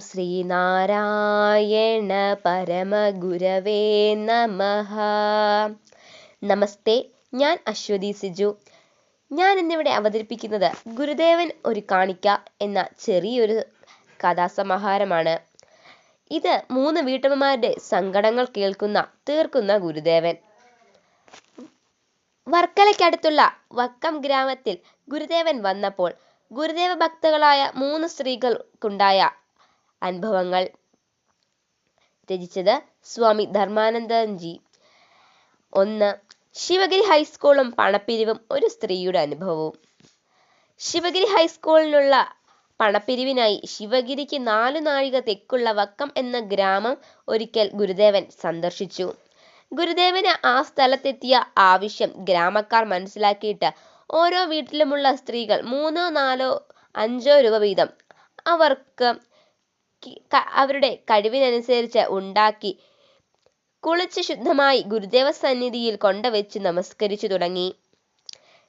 ശ്രീനാരായണ പരമഗുരവേ നമഃ. നമസ്തേ ഞാൻ അശ്വതി സിജു. ഞാൻ ഇന്നിവിടെ അവതരിപ്പിക്കുന്നത് ഗുരുദേവൻ ഒരു കാണിക്ക എന്ന ചെറിയൊരു കഥാസമാഹാരമാണ്. ഇത് മൂന്ന് വീട്ടമ്മമാരുടെ സങ്കടങ്ങൾ കേൾക്കുന്ന തീർക്കുന്ന ഗുരുദേവൻ. വർക്കലയ്ക്കടുത്തുള്ള വക്കം ഗ്രാമത്തിൽ ഗുരുദേവൻ വന്നപ്പോൾ ഗുരുദേവ ഭക്തകളായ മൂന്ന് സ്ത്രീകൾക്കുണ്ടായ അനുഭവങ്ങൾ. രചിച്ചത് സ്വാമി ധർമാനന്ദൻജി. ഒന്ന് ശിവഗിരി ഹൈസ്കൂളും പണപ്പിരിവും ഒരു സ്ത്രീയുടെ അനുഭവവും. ശിവഗിരി ഹൈസ്കൂളിനുള്ള പണപ്പിരിവിനായി ശിവഗിരിക്ക് നാലു നാഴിക തെക്കുള്ള വക്കം എന്ന ഗ്രാമം ഒരിക്കൽ ഗുരുദേവൻ സന്ദർശിച്ചു. ഗുരുദേവന് ആ സ്ഥലത്തെത്തിയ ആവശ്യം ഗ്രാമക്കാർ മനസ്സിലാക്കിയിട്ട് ഓരോ വീട്ടിലുമുള്ള സ്ത്രീകൾ മൂന്നോ നാലോ അഞ്ചോ രൂപ വീതം. അവർക്ക് അവരുടെ കഴിവിനനുസരിച്ച് ഉണ്ടാക്കി കുളിച്ച് ശുദ്ധമായി ഗുരുദേവ സന്നിധിയിൽ കൊണ്ടുവച്ച് നമസ്കരിച്ചു തുടങ്ങി.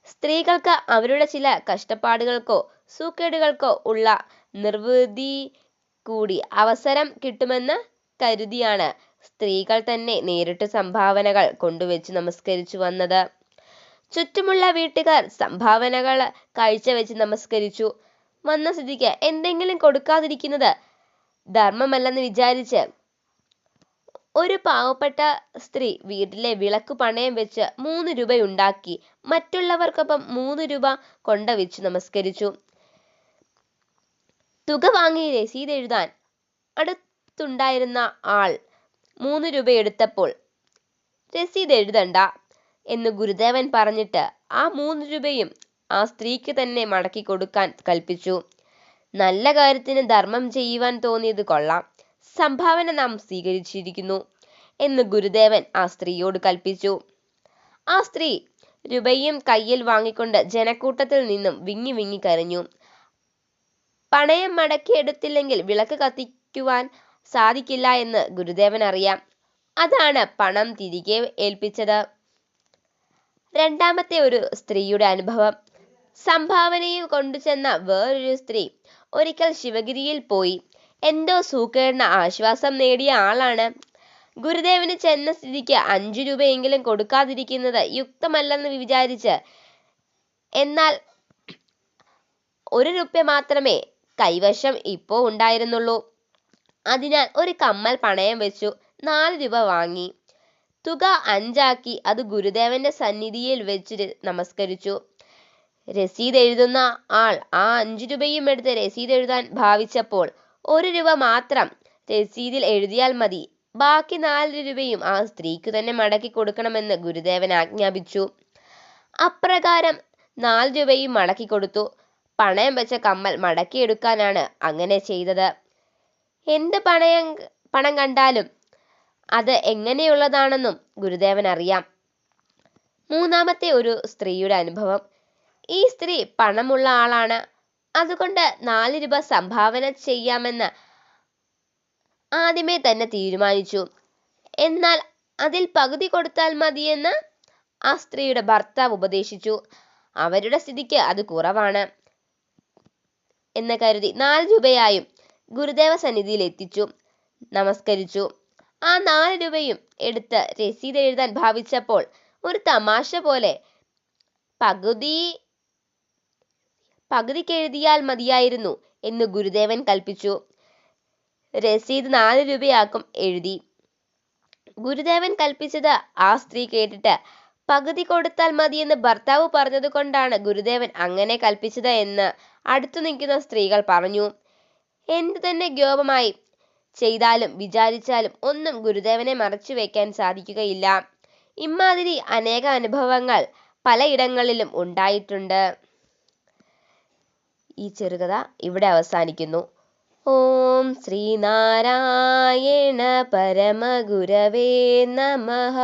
സ്ത്രീകൾക്ക് അവരുടെ ചില കഷ്ടപ്പാടുകൾക്കോ സൂക്കേടുകൾക്കോ ഉള്ള നിർവൃതി കൂടി അവസരം കിട്ടുമെന്ന് കരുതിയാണ് സ്ത്രീകൾ തന്നെ നേരിട്ട് സംഭാവനകൾ കൊണ്ടുവച്ച് നമസ്കരിച്ചു വന്നത്. ചുറ്റുമുള്ള വീട്ടുകാർ സംഭാവനകൾ കാഴ്ചവെച്ച് നമസ്കരിച്ചു. വന്ന സ്ഥിതിക്ക് എന്തെങ്കിലും കൊടുക്കാതിരിക്കുന്നത് ധർമ്മമല്ലെന്ന് വിചാരിച്ച് ഒരു പാവപ്പെട്ട സ്ത്രീ വീട്ടിലെ വിളക്ക് പണയം വെച്ച് മൂന്ന് രൂപയുണ്ടാക്കി മറ്റുള്ളവർക്കൊപ്പം മൂന്ന് രൂപ കൊണ്ടുവച്ച് നമസ്കരിച്ചു. തുക വാങ്ങി രസീത് എഴുതാൻ അടുത്തുണ്ടായിരുന്ന ആൾ മൂന്ന് രൂപ എടുത്തപ്പോൾ രസീത് എഴുതണ്ട എന്ന് ഗുരുദേവൻ പറഞ്ഞിട്ട് ആ മൂന്ന് രൂപയും ആ സ്ത്രീക്ക് തന്നെ മടക്കി കൊടുക്കാൻ കൽപ്പിച്ചു. നല്ല കാര്യത്തിന് ധർമ്മം ചെയ്യുവാൻ തോന്നിയത് കൊള്ളാം. സംഭാവന നാം സ്വീകരിച്ചിരിക്കുന്നു എന്ന് ഗുരുദേവൻ ആ സ്ത്രീയോട് കൽപ്പിച്ചു. ആ സ്ത്രീ രൂപയും കയ്യിൽ വാങ്ങിക്കൊണ്ട് ജനക്കൂട്ടത്തിൽ നിന്നും വിങ്ങി വിങ്ങി കരഞ്ഞു. പണയം മടക്കിയെടുത്തില്ലെങ്കിൽ വിളക്ക് കത്തിക്കുവാൻ സാധിക്കില്ല എന്ന് ഗുരുദേവൻ അറിയാം. അതാണ് പണം തിരികെ ഏൽപ്പിച്ചത്. രണ്ടാമത്തെ ഒരു സ്ത്രീയുടെ അനുഭവം. സംഭാവനയും കൊണ്ടുചെന്ന വേറൊരു സ്ത്രീ ഒരിക്കൽ ശിവഗിരിയിൽ പോയി. എന്തോ സൂക്കേടിന് ആശ്വാസം നേടിയ ആളാണ്. ഗുരുദേവന് ചെന്ന സ്ഥിതിക്ക് അഞ്ചു രൂപയെങ്കിലും കൊടുക്കാതിരിക്കുന്നത് യുക്തമല്ലെന്ന് വിചാരിച്ച് എന്നാൽ ഒരു രൂപ മാത്രമേ കൈവശം ഇപ്പോ ഉണ്ടായിരുന്നുള്ളൂ. അതിനാൽ ഒരു കമ്മൽ പണയം വെച്ചു നാല് രൂപ വാങ്ങി. തുക അഞ്ചാക്കി അത് ഗുരുദേവന്റെ സന്നിധിയിൽ വെച്ച് നമസ്കരിച്ചു. രസീത് എഴുതുന്ന ആൾ ആ അഞ്ചു രൂപയും എടുത്ത് രസീത് എഴുതാൻ ഭാവിച്ചപ്പോൾ ഒരു രൂപ മാത്രം രസീതിൽ എഴുതിയാൽ മതി. ബാക്കി നാല് രൂപയും ആ സ്ത്രീക്ക് തന്നെ മടക്കി കൊടുക്കണമെന്ന് ഗുരുദേവൻ ആജ്ഞാപിച്ചു. അപ്രകാരം നാല് രൂപയും മടക്കി കൊടുത്തു. പണയം വെച്ച കമ്മൽ മടക്കിയെടുക്കാനാണ് അങ്ങനെ ചെയ്തത്. എന്ത് പണയം പണം കണ്ടാലും അത് എങ്ങനെയുള്ളതാണെന്നും ഗുരുദേവൻ അറിയാം മൂന്നാമത്തെ ഒരു സ്ത്രീയുടെ അനുഭവം. ഈ സ്ത്രീ പണമുള്ള ആളാണ്. അതുകൊണ്ട് നാല് രൂപ സംഭാവന ചെയ്യാമെന്ന് ആദ്യമേ തന്നെ തീരുമാനിച്ചു. എന്നാൽ അതിൽ പകുതി കൊടുത്താൽ മതിയെന്ന് ആ സ്ത്രീയുടെ ഭർത്താവ് ഉപദേശിച്ചു. അവരുടെ സ്ഥിതിക്ക് അത് കുറവാണ് എന്ന് കരുതി നാല് രൂപയായും ഗുരുദേവ സന്നിധിയിൽ എത്തിച്ചു. നമസ്കരിച്ചു. ആ നാല് രൂപയും എടുത്ത് രസീത് എഴുതാൻ ഭാവിച്ചപ്പോൾ ഒരു തമാശ പോലെ പകുതി പകുതിക്ക് എഴുതിയാൽ മതിയായിരുന്നു എന്ന് ഗുരുദേവൻ കൽപ്പിച്ചു. രസീത് നാല് രൂപയാക്കും എഴുതി. ഗുരുദേവൻ കൽപ്പിച്ചത് ആ സ്ത്രീ കേട്ടിട്ട് പകുതി കൊടുത്താൽ മതിയെന്ന് ഭർത്താവ് പറഞ്ഞത് കൊണ്ടാണ് ഗുരുദേവൻ അങ്ങനെ കൽപ്പിച്ചത് എന്ന് അടുത്തു നിൽക്കുന്ന സ്ത്രീകൾ പറഞ്ഞു. എന്ത് തന്നെ ഗോപമായി ചെയ്താലും വിചാരിച്ചാലും ഒന്നും ഗുരുദേവനെ മറച്ചു വെക്കാൻ സാധിക്കുകയില്ല. ഇമാതിരി അനേക അനുഭവങ്ങൾ പലയിടങ്ങളിലും ഉണ്ടായിട്ടുണ്ട്. ഈ ചെറുകഥ ഇവിടെ അവസാനിക്കുന്നു. ഓം ശ്രീനാരായണ പരമഗുരവേ നമഃ.